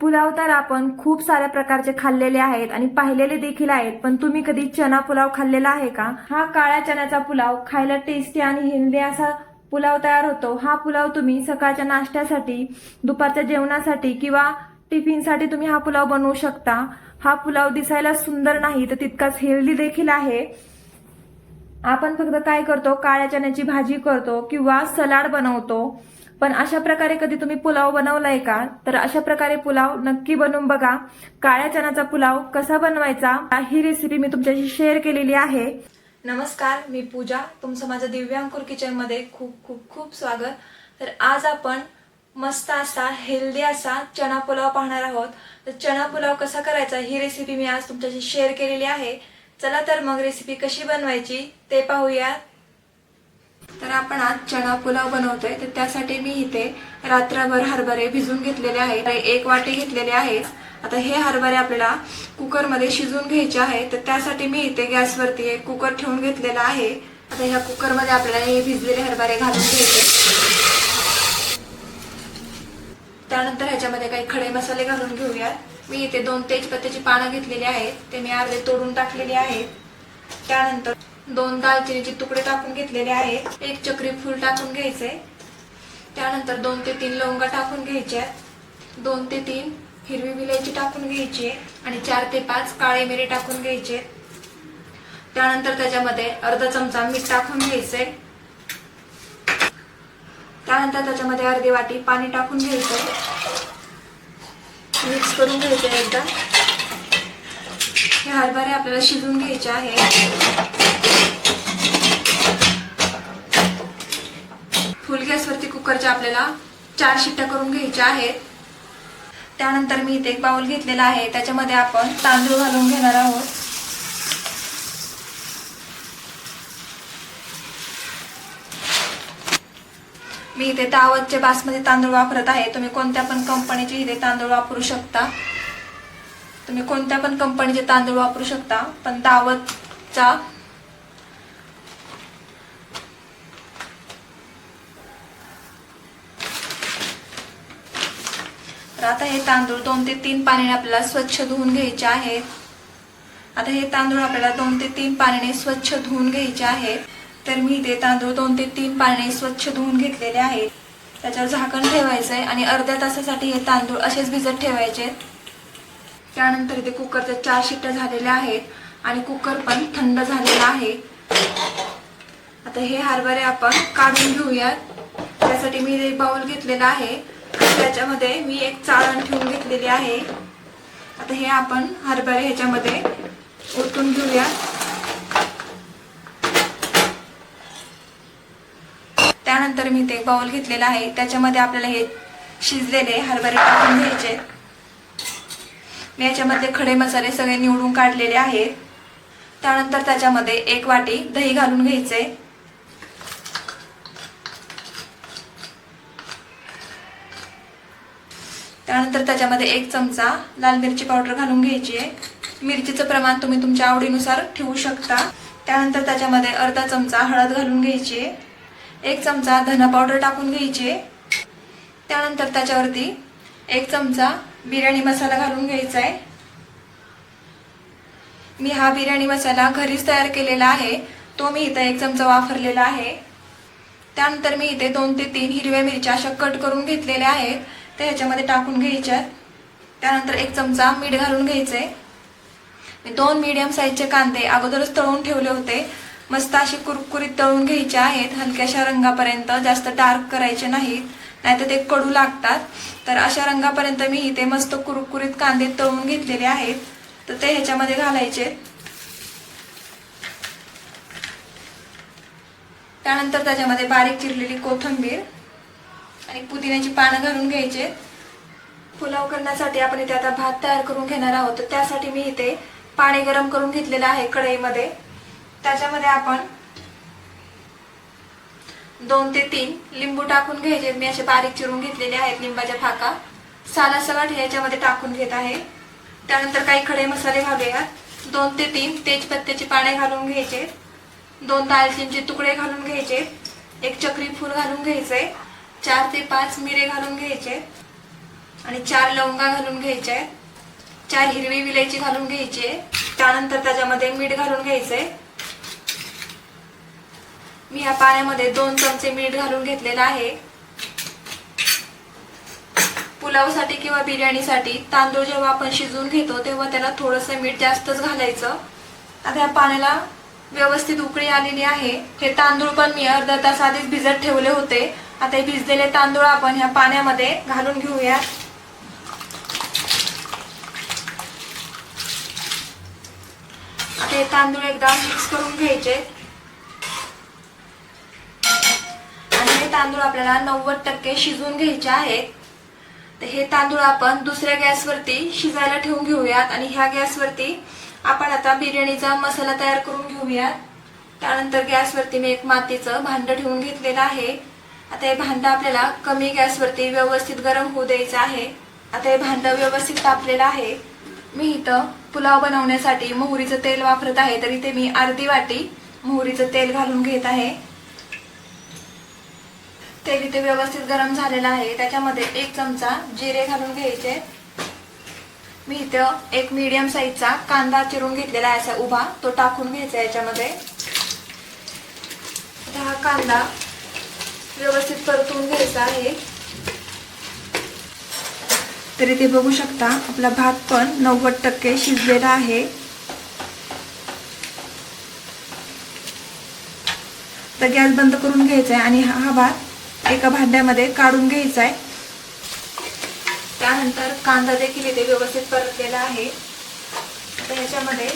पुलाव तर आपण खूप साऱ्या प्रकारचे खाल्लेले आहेत आणि पाहिलेले देखील आहेत. पण तुम्ही कधी चना पुलाव खाल्लेला आहे का? हा काळ्या चण्याचा पुलाव खायला टेस्टी आणि हेल्दी असा पुलाव तयार होतो. हा पुलाव तुम्ही सकाळच्या नाश्त्यासाठी दुपारच्या जेवणासाठी किंवा टिफिनसाठी तुम्ही हा पुलाव बनवू शकता. हा पुलाव दिसायला सुंदर नाही तर तितकाच हेल्दी देखील आहे. आपण फक्त काय करतो? काळ्या चण्याची भाजी करतो किंवा सलाड बनवतो. पण अशा प्रकारे कधी तुम्ही पुलाव बनवलाय का? तर अशा प्रकारे पुलाव नक्की बनवून बघा. काळ्या चण्याचा पुलाव कसा बनवायचा? ही रेसिपी मी तुमच्याशी शेअर केलेली आहे. नमस्कार मी पूजा. तुमचं माझ्या दिव्यांकुर किचनमध्ये खूप खूप खूप स्वागत. तर आज आपण मस्त असा हेल्दी असा चणा पुलाव पाहणार आहोत. तर चणा पुलाव कसा करायचा ही रेसिपी मी आज तुमच्याशी शेअर केलेली आहे. चला तर मग रेसिपी कशी बनवायची ते पाहूयात. तर आपण आज चना पुलाव बनवतोय. तर त्यासाठी मी इथे रात्रभर हरभरे भिजून घेतलेले आहेत. एक वाटी घेतलेले आहेत आता हे हरभरे आपल्याला कुकरमध्ये शिजून घ्यायचे आहे. तर त्यासाठी मी इथे गॅसवरती एक कुकर ठेवून घेतलेला आहे. आता ह्या कुकरमध्ये आपल्याला हे भिजलेले हरभरे घालून घ्यायचे. त्यानंतर ह्याच्यामध्ये काही खडे मसाले घालून घेऊया मी इथे दोन तेजपत्त्याची पानं घेतलेली आहेत. ते मी अर्धे तोडून टाकलेली आहेत. त्यानंतर दोन दालचिनीचे तुकडे टाकून घेतलेले आहेत. एक चक्री फूल टाकून घ्यायचे त्यानंतर दोन ते तीन लवंगा टाकून घ्यायच्या दोन ते तीन हिरवी विलायची टाकून घ्यायची आणि चार ते पाच काळे मिरे टाकून घ्यायचे त्यानंतर त्याच्यामध्ये अर्धा चमचा मीठ टाकून घ्यायचे त्यानंतर त्याच्यामध्ये अर्धी वाटी पाणी टाकून घ्यायचं मिक्स करून घ्यायचं एकदा. हे हरभरे आपल्याला शिजून घ्यायचे आहे फुल गॅसवरती कुकरच्या आपल्याला चार शिट्ट्या करून घ्यायच्या आहेत. त्यानंतर मी इथे एक बाउल घेतलेला आहे. त्याच्यामध्ये आपण तांदूळ घालून घेणार आहोत. मी इथे दावतचे बासमती तांदूळ वापरत आहे. तुम्ही कोणत्या पण कंपनीचे इथे तांदूळ वापरू शकता. तुम्ही कोणत्या पण कंपनीचे तांदूळ वापरू शकता. पण दावतचा तर आता हे तांदूळ दोन ते तीन पाण्याने आपल्याला स्वच्छ धुवून घ्यायचे आहेत आता हे तांदूळ आपल्याला दोन ते तीन पाण्याने स्वच्छ धुवून घ्यायचे आहेत तर मी ते तांदूळ दोन ते तीन पाण्याने स्वच्छ धुवून घेतलेले आहेत त्याच्यावर झाकण ठेवायचं आहे आणि अर्ध्या तासासाठी हे तांदूळ असेच भिजत ठेवायचे. त्यानंतर इथे कुकरच्या चार शिट्ट्या झालेल्या आहेत आणि कुकर पण थंड झालेला आहे. आता हे हरभरे आपण काढून घेऊयात. त्यासाठी मी बाउल घेतलेला आहे. त्याच्यामध्ये मी एक चाळण ठेवून घेतलेली आहे. आता हे आपण हरभरे ह्याच्यामध्ये ओतून घेऊया. त्यानंतर मी ते बाउल घेतलेला आहे. त्याच्यामध्ये आपल्याला हे शिजलेले हरभरे टाकून घ्यायचे. मी याच्यामध्ये खडे मसाले सगळे निवडून काढलेले आहेत. त्यानंतर त्याच्यामध्ये एक वाटी दही घालून घ्यायचे. त्यानंतर त्याच्यामध्ये एक चमचा लाल मिरची पावडर घालून घ्यायची आहे. मिरचीचं प्रमाण तुम्ही तुमच्या आवडीनुसार ठेवू शकता. त्यानंतर त्याच्यामध्ये अर्धा चमचा हळद घालून घ्यायची आहे. एक चमचा धना पावडर टाकून घ्यायची आहे. त्यानंतर त्याच्यावरती एक चमचा बिर्याणी मसाला घालून घ्यायचा आहे. मी हा बिर्याणी मसाला घरीच तयार केलेला आहे. तो मी इथं एक चमचा वापरलेला आहे. त्यानंतर मी इथे दोन ते तीन हिरव्या मिरच्या अशा कट करून घेतलेल्या आहेत. त्या ह्याच्यामध्ये टाकून घ्यायच्या त्यानंतर एक चमचा मीठ घालून घ्यायचे. मी दोन मीडियम साईजचे कांदे अगोदरच तळून ठेवले होते. मस्त अशी कुरकुरीत तळून घ्यायचे आहेत. हलक्याशा रंगापर्यंत जास्त डार्क करायचे नाहीत. नाहीतर ते कडू लागतात. तर अशा रंगापर्यंत मी इथे मस्त कुरकुरीत कांदे तळून घेतलेले आहेत. तर ते ह्याच्यामध्ये घालायचे. त्यानंतर त्याच्यामध्ये बारीक चिरलेली कोथिंबीर. आणि पुदिन्याची पानं घालून घ्यायचे. पुलाव करण्यासाठी आपण इथे आता भात तयार करून घेणार आहोत. तर त्यासाठी मी इथे पाणी गरम करून घेतलेलं आहे कढईमध्ये. त्याच्यामध्ये आपण दोन ते तीन लिंबू टाकून घ्यायचे. मी असे बारीक चिरून घेतलेले आहेत लिंबाच्या फाका. साला सगळं याच्यामध्ये टाकून घेत आहे. त्यानंतर काही खडे मसाले घालूया दोन ते तीन तेजपत्त्याचे पाने घालून घ्यायचे. दोन दालचिनीचे तुकडे घालून घ्यायचे. एक चक्री फूल घालून घ्यायचे. चार ते पाच मिरे घालून घ्यायचे आणि चार लवंगा घालून घ्यायच्या आहेत चार हिरवी विलायची घालून घ्यायची त्यानंतर त्याच्यामध्ये मीठ घालून घ्यायचंय मी या पाण्यामध्ये दोन चमचे मीठ घालून घेतलेलं आहे. पुलावसाठी किंवा बिर्याणीसाठी तांदूळ जेव्हा आपण शिजवून घेतो तेव्हा त्याला थोडंसं मीठ जास्तच घालायचं. आता या पाण्याला व्यवस्थित उकळी आलेली आहे. हे तांदूळ पण मी अर्धा तास आधीच भिजत ठेवले होते. आता हे भिजलेले तांदूळ आपण ह्या पाण्यामध्ये घालून घेऊया. आता हे तांदूळ एकदा मिक्स करून घ्यायचे. आणि हे तांदूळ आपल्याला नव्वद टक्के शिजवून घ्यायचे आहेत. तर हे तांदूळ आपण दुसऱ्या गॅसवरती शिजायला ठेवून घेऊयात आणि ह्या गॅसवरती आपण आता बिर्याणीचा मसाला तयार करून घेऊयात. त्यानंतर गॅसवरती मी एक मातीचं भांडं ठेवून घेतलेलं आहे. आता हे भांडं आपल्याला कमी गॅसवरती व्यवस्थित गरम होऊ द्यायचं आहे. आता हे भांडं व्यवस्थित तापलेलं आहे. मी इथं पुलाव बनवण्यासाठी मोहरीचं तेल वापरत आहे तर इथे मी अर्धी वाटी मोहरीचं तेल घालून घेत आहे. तेल इथे व्यवस्थित गरम झालेलं आहे. त्याच्यामध्ये एक चमचा जिरे घालून घ्यायचे. मी इथं एक मीडियम साईजचा कांदा चिरून घेतलेला आहे असा उभा तो टाकून घ्यायचा याच्यामध्ये. हा कांदा व्यवस्थित परतून घ्यायचा आहे. तर इथे बघू शकता आपला भात पण नव्वद टक्के शिजलेला आहे. तर गॅस बंद करून घ्यायचा आहे आणि हा भात एका भांड्यामध्ये काढून घ्यायचा आहे त्यानंतर कांदा देखील इथे व्यवस्थित परतलेला आहे. तर ह्याच्यामध्ये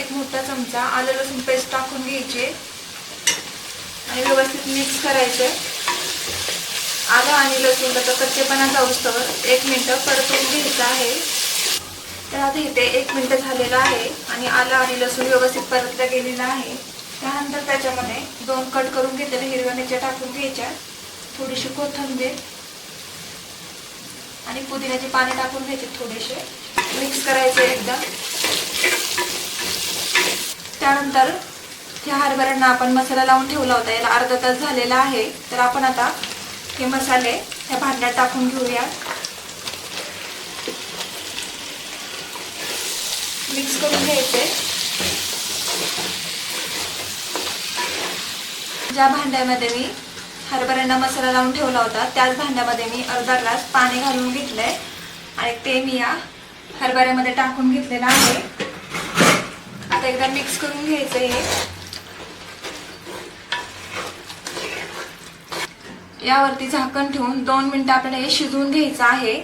एक मोठा चमचा आलं लसूण पेस्ट टाकून घ्यायचे. आणि व्यवस्थित मिक्स करायचे. आलं आणि लसूण त्याचा कच्चेपणा जाऊस्तवर एक मिनटं परतून घ्यायचं आहे. तर आता इथे एक मिनटं झालेलं आहे आणि आलं आणि लसूण व्यवस्थित परतलं गेलेलं आहे. त्यानंतर त्याच्यामध्ये दोन कट करून घेतलेल्या हिरव्या मिरच्या टाकून घ्यायच्या. थोडीशी कोथिंबीर आणि पुदिन्याचे पाणी टाकून घ्यायचे थोडेसे. मिक्स करायचे एकदा. त्यानंतर ह्या हरभऱ्यांना आपण मसाला लावून ठेवला होता. याला अर्धा तास झालेला आहे. तर आपण आता हे मसाले ह्या भांड्यात टाकून घेऊया. मिक्स करून घ्यायचे. ज्या भांड्यामध्ये मी हरभऱ्यांना मसाला लावून ठेवला होता त्याच भांड्यामध्ये मी अर्धा ग्लास पाणी घालून घेतलंय. आणि ते मी या हरभऱ्यामध्ये टाकून घेतलेलं आहे. आता एकदा मिक्स करून घ्यायचं हे. यावरती झाकण ठेवून दोन मिनटं आपल्याला हे शिजवून घ्यायचं आहे.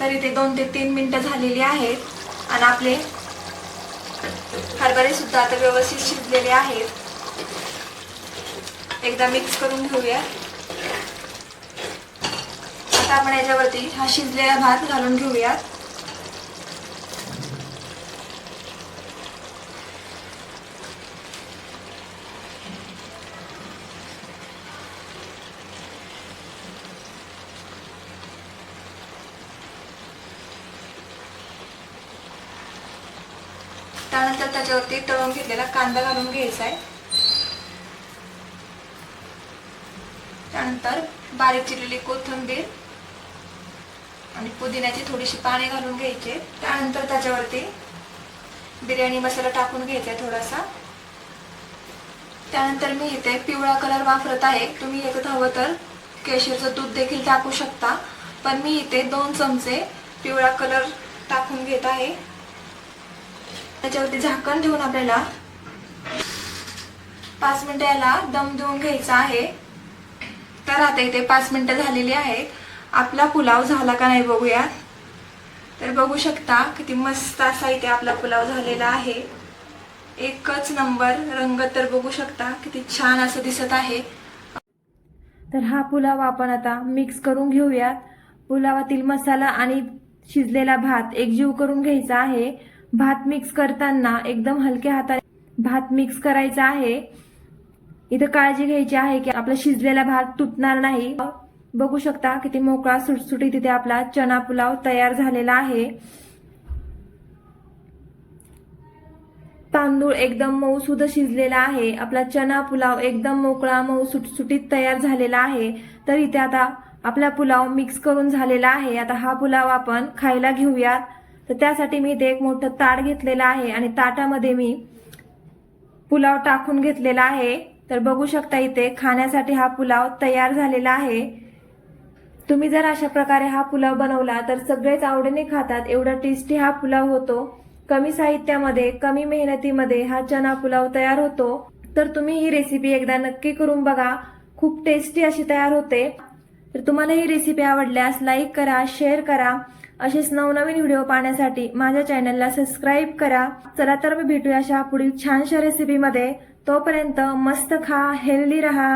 तरी ते दोन ते तीन मिनटं झालेली आहेत. आणि आपले हरभरे सुद्धा आता व्यवस्थित शिजलेले आहेत. एकदा मिक्स करून घेऊया. आता आपण याच्यावरती हा शिजलेला भात घालून घेऊयात. त्यानंतर त्याच्यावरती तळून घेतलेला कांदा घालून घ्यायचा आहे. त्यानंतर बारीक चिरलेली कोथिंबीर आणि पुदिन्याची थोडीशी पाने घालून घ्यायचे. त्यानंतर त्याच्यावरती बिर्याणी मसाला टाकून घ्यायचा आहे थोडासा. त्यानंतर मी इथे पिवळा कलर वापरत आहे. तुम्ही याच्यात हवं तर केशरचं दूध देखील टाकू शकता. पण मी इथे दोन चमचे पिवळा कलर टाकून घेत आहे. त्याच्यावरती झाकण ठेवून आपल्याला पाच मिनिटं याला दम देऊन घ्यायचा आहे. तर आता इथे पाच मिनिटं झालेली आहेत. आपला पुलाव झाला का नाही बघूया तर बघू शकता किती मस्त असा इथे आपला पुलाव झालेला आहे. एकच नंबर रंग तर बघू शकता किती छान असं दिसत आहे. तर हा पुलाव आपण आता मिक्स करून घेऊयात. पुलावातील मसाला आणि शिजलेला भात एकजीव करून घ्यायचा आहे. भात मिक्स करताना एकदम हलक्या हाताने भात मिक्स करायचा आहे. इथं काळजी घ्यायची आहे की आपला शिजलेला भात तुटणार नाही. बघू शकता किती मोकळा सुटसुटीत तिथे आपला चना पुलाव तयार झालेला आहे. तांदूळ एकदम मऊ सुद्धा शिजलेला आहे. आपला चना पुलाव एकदम मोकळा मऊ सुटसुटीत तयार झालेला आहे. तर इथे आता आपला पुलाव मिक्स करून झालेला आहे. आता हा पुलाव आपण खायला घेऊयात. तर त्यासाठी मी इथे एक मोठं ताट घेतलेलं आहे आणि ताटामध्ये मी पुलाव टाकून घेतलेला आहे. तर बघू शकता इथे खाण्यासाठी हा पुलाव तयार झालेला आहे. तुम्ही जर अशा प्रकारे हा पुलाव बनवला तर सगळेच आवडीने खातात. एवढा टेस्टी हा पुलाव होतो. कमी साहित्यामध्ये कमी मेहनतीमध्ये हा चना पुलाव तयार होतो. तर तुम्ही ही रेसिपी एकदा नक्की करून बघा. खूप टेस्टी अशी तयार होते. तर तुम्हाला ही रेसिपी आवडल्यास लाईक करा शेअर करा. असेच नवनवीन व्हिडिओ पाहण्यासाठी माझ्या चॅनलला सबस्क्राईब करा. चला तर मी भेटूया अशा पुढील छानशा रेसिपीमध्ये तोपर्यंत मस्त खा हेल्दी रहा.